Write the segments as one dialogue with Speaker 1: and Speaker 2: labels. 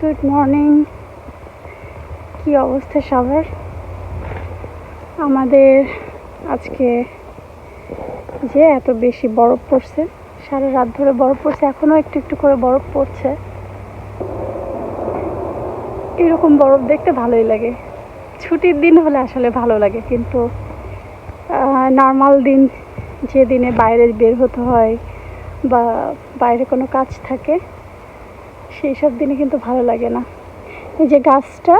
Speaker 1: Good morning কি অবস্থা সবার? আমাদের আজকে যে এত বেশি বরফ পড়ছে, সারা রাত ধরে বরফ পড়ছে এখনও একটু একটু করে বরফ পড়ছে। এরকম বরফ দেখতে ভালোই লাগে। ছুটির দিন হলে আসলে ভালো লাগে, কিন্তু নর্মাল দিন যে দিনে বাইরে বের হতে হয় বা বাইরে কোনো কাজ থাকে সেই সব দিনে কিন্তু ভালো লাগে না। এই যে গাছটা,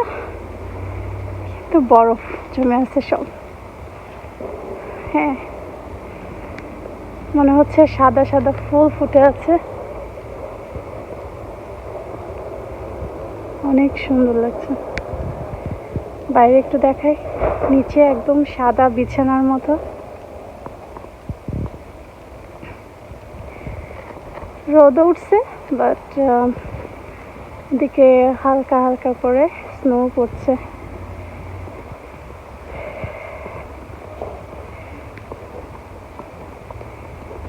Speaker 1: কিন্তু বরফ জমে আছে সব। হ্যাঁ মনে হচ্ছে সাদা সাদা ফুল ফুটে আছে। অনেক সুন্দর লাগছে। বাইরে একটু দেখাই, নিচে একদম সাদা বিছানার মতো। রোদ উঠছে বাট দিকে হালকা হালকা করে স্নো পড়ছে।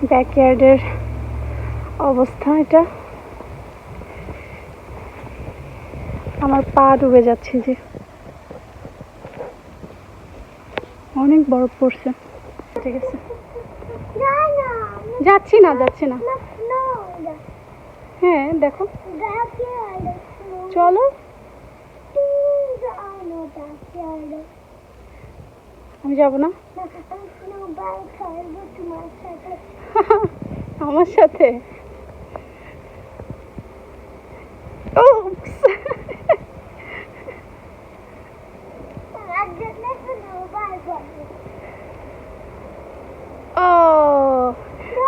Speaker 1: ব্যাকয়ার্ডের অবস্থা এটা। আমার পা ডুবে যাচ্ছে যে। অনেক বরফ পড়ছে। ঠিক আছে। যাচ্ছি না যাচ্ছি না। হ্যাঁ দেখো। চলো। আমি যাব না। আমার সাথে. ও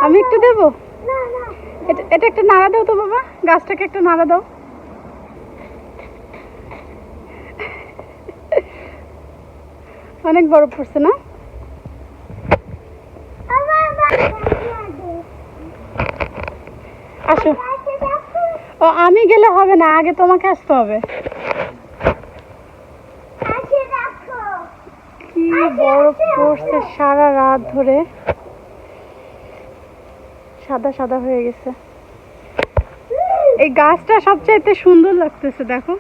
Speaker 1: আমি একটু দেবো? এটা এটা একটা নাড়া দাও তো বাবা, গাছটাকে একটা নাড়া দাও। অনেক বরফ পড়ছে না? আসো। ও, আমি গেলে হবে না, আগে তোমাকে আসতে হবে। কি বরফ পড়ছে সারা রাত ধরে। সাদা সাদা হয়ে গেছে। এই গাছটা সবচাইতে সুন্দর লাগতেছে, দেখো।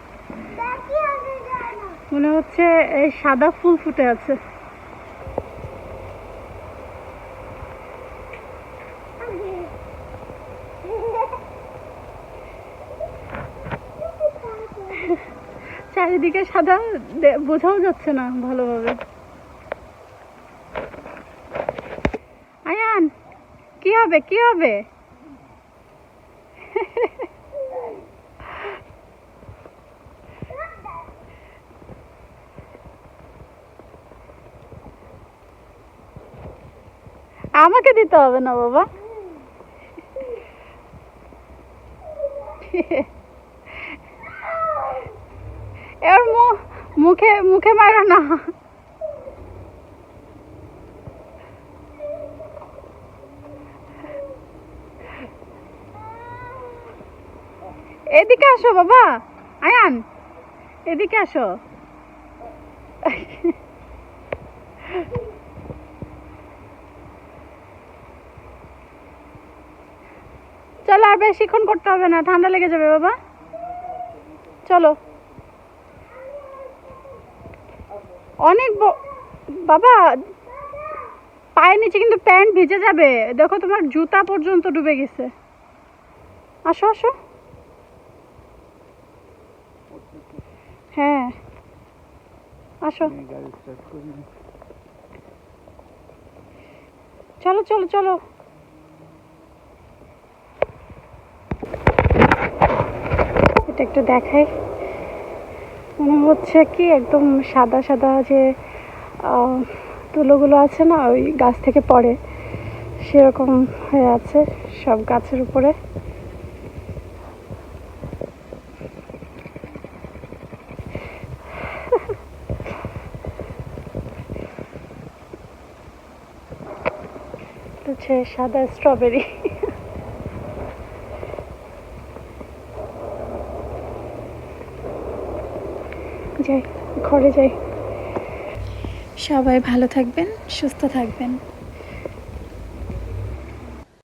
Speaker 1: মনে হচ্ছে এই সাদা ফুল ফুটে আছে। চারিদিকে সাদা বোঝাও যাচ্ছে না ভালোভাবে আয়ান কি হবে কি হবে? আমাকে দিতে হবে না বাবা। এর মু- মুখে মুখে মারো না। এদিকে আসো বাবা। আয়ান, এদিকে আসো। চলো আর বেশিক্ষণ করতে হবে না, ঠান্ডা লেগে যাবে বাবা। চলো। অনেক বাবা, পায়ের নিচে কিন্তু প্যান্ট ভিজে যাবে। দেখো তোমার জুতা পর্যন্ত ডুবে গেছে। আসো আসো। হ্যাঁ। আসো। চলো চলো চলো। এটা একটু দেখাই। মনে হচ্ছে কি একদম সাদা সাদা যে আহ, তুলোগুলো আছে না ওই গাছ থেকে পড়ে। সেরকম হয়ে আছে সব গাছের উপরে। হচ্ছে সাদা স্ট্রবেরি। যাই ঘরে যাই। সবাই ভালো থাকবেন সুস্থ থাকবেন।